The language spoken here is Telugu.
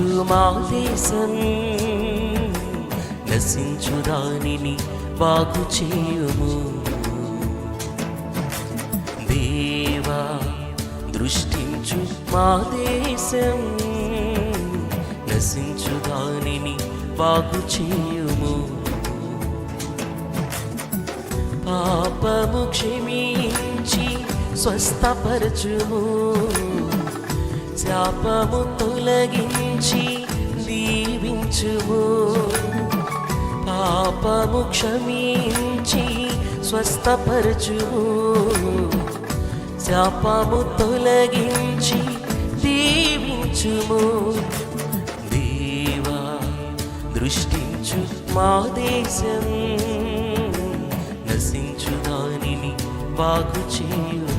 మా దేశం నశించు దానిని బాగు చేయుము. దేవా దృష్టించు మా దేశం నశించు దానిని బాగు చేయుము. పాపము క్షమించి స్వస్థపరచుము. శాపము తొలగించి దీవించుము. పాపము క్షమించి స్వస్థపరచుము. శాపము తొలగించి దీవించుము. దేవా దృష్టించు మా దేశం. నశించు దానిని బాగు చేయు